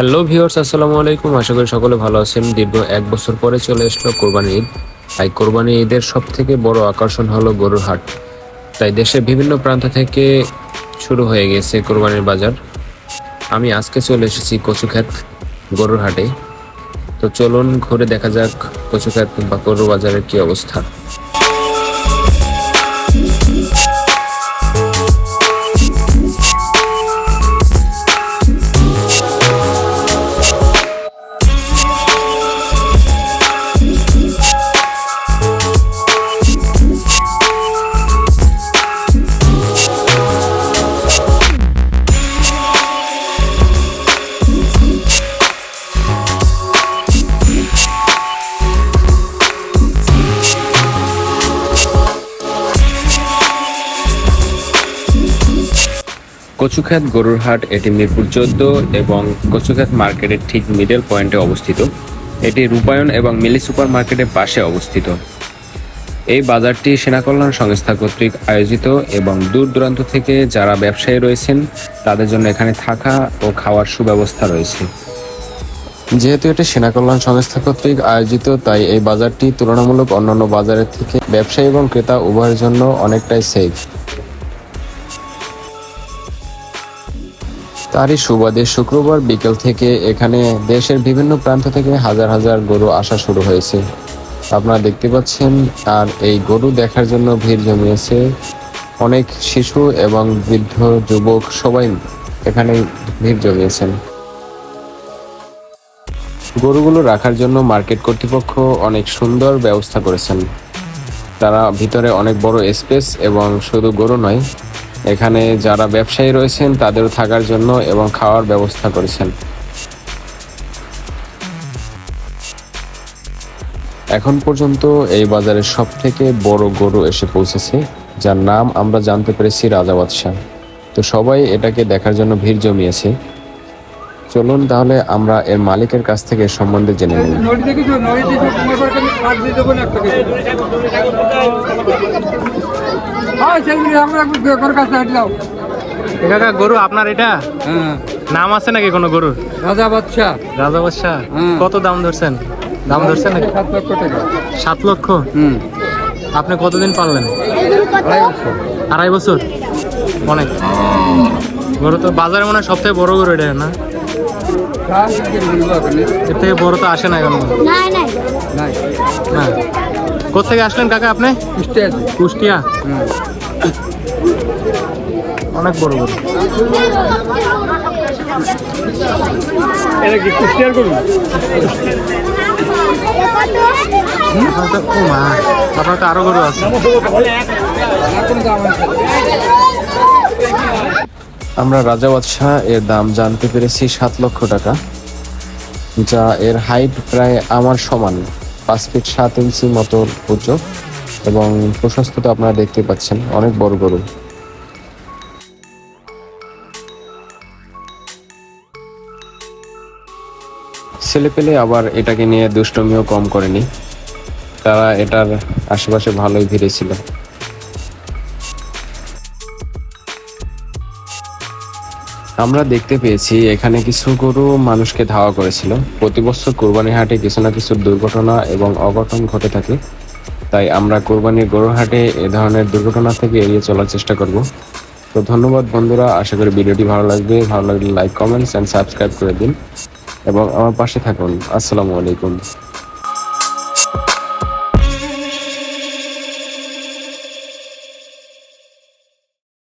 Hello viewers আসসালামু আলাইকুম। আশা করি সকলে ভালো আছেন। দীর্ঘ এক বছর পরে চলে আসলো কোরবানি ঈদ। তাই কোরবানি ঈদের সব থেকে বড় আকর্ষণ হলো গরুর হাট। তাই দেশের বিভিন্ন প্রান্ত থেকে শুরু হয়ে গেছে কোরবানির বাজার। আমি আজকে চলে এসেছি কচুখ্যাত গরুর হাটে। তো চলুন ঘুরে দেখা যাক কচুখ্যাত বা গরুর বাজারের কি অবস্থা। কচুখ্যাত গরুরহাট, এটি মিরপুর চোদ্দ এবং কচুখ্যাত মার্কেটের ঠিক মিডল পয়েন্টে অবস্থিত। এটি রূপায়ণ এবং মিলি সুপার মার্কেটের পাশে অবস্থিত। এই বাজারটি সেনা কল্যাণ সংস্থা কর্তৃক আয়োজিত এবং দূর দূরান্ত থেকে যারা ব্যবসায়ী রয়েছেন, তাদের জন্য এখানে থাকা ও খাওয়ার সুব্যবস্থা রয়েছে। যেহেতু এটি সেনা কল্যাণ সংস্থা কর্তৃক আয়োজিত, তাই এই বাজারটি তুলনামূলক অন্যান্য বাজারের থেকে ব্যবসায়ী এবং ক্রেতা উভয়ের জন্য অনেকটাই সেফ তারই সুবাদে শুক্রবার বিকেল থেকে এখানে দেশের বিভিন্ন প্রান্ত থেকে হাজার হাজার গরু আসা শুরু হয়েছে। আপনারা দেখতে পাচ্ছেন, আর এই গরু দেখার জন্য ভিড় জমিয়েছে অনেক শিশু এবং বৃদ্ধ যুবক সবাই এখানে ভিড় জমিয়েছেন। গরুগুলো রাখার জন্য মার্কেট কর্তৃপক্ষ অনেক সুন্দর ব্যবস্থা করেছেন। তারা ভিতরে অনেক বড় স্পেস এবং শুধু গরু নয় এখানে যারা ব্যবসায়ী রয়েছেন, তাদের থাকার জন্য এবং খাওয়ার ব্যবস্থা করেছেন। এখন পর্যন্ত এই বাজারে সব থেকে বড় গরু এসে পৌঁছেছে, যার নাম আমরা জানতে পেরেছি রাজা বাদশাহ। তো সবাই এটাকে দেখার জন্য ভিড় জমিয়েছে। চলুন তাহলে আমরা এর মালিকের কাছ থেকে সম্বন্ধে জেনে নেব নড়ি দেখেছ নড়ি দেখো তোমার পর খালি কাঠ দিয়ে দেবো না একটা কিছু হ্যাঁ সেগুলি আমরা ঘর কাছে হাঁটলাম এ কাকা গরু আপনার এটা? হ্যাঁ। নাম আছে নাকি কোনো গরুর? রাজা বাদশাহ। রাজা বাদশাহ? হুম। কত দাম ধরছেন? দাম ধরছেন নাকি? সাত লক্ষ টাকা। সাত লক্ষ? হুম। আপনি কতদিন পারলেন আড়াই বছর। আড়াই বছর? অনেক। গরু তো বাজারে মনে হয় সবথেকে বড় গরু এটা না? এর থেকে বড় তো আসে না এখন না। কোথেকে আসলেন কাকা আপনি? কুষ্টে আছে কুষ্টিয়া? অনেক বড় গরু এটা কি কুষ্টিয়ার করুন আপনার তো আরও গরু আছে। আমরা রাজা বাদশাহ এর দাম জানতে পেরেছি সাত লক্ষ টাকা, যা এর হাইট প্রায় আমার সমান, পাঁচ ফিট সাত ইঞ্চি মতো উঁচু এবং প্রশস্ততা আপনারা দেখতে পাচ্ছেন, অনেক বড় গরু। ছেলে পেলে আবার এটাকে নিয়ে দুষ্টমিও কম করেনি। তারা এটার আশেপাশে ভালোই ভিড়ে আমরা দেখতে পেয়েছি, এখানে কিছু গরু মানুষকে ধাওয়া করেছিল। প্রতি বছর কোরবানি হাটে কিছু না কিছু দুর্ঘটনা এবং অঘটন ঘটে থাকে। তাই আমরা কোরবানির গরু হাটে এ ধরনের দুর্ঘটনা থেকে এড়িয়ে চলার চেষ্টা করব। তো ধন্যবাদ বন্ধুরা, আশা করি ভিডিওটি ভালো লাগবে। ভালো লাগলে লাইক কমেন্টস অ্যান্ড সাবস্ক্রাইব করে দিন। এবং আমার পাশে থাকুন। আসসালামু আলাইকুম।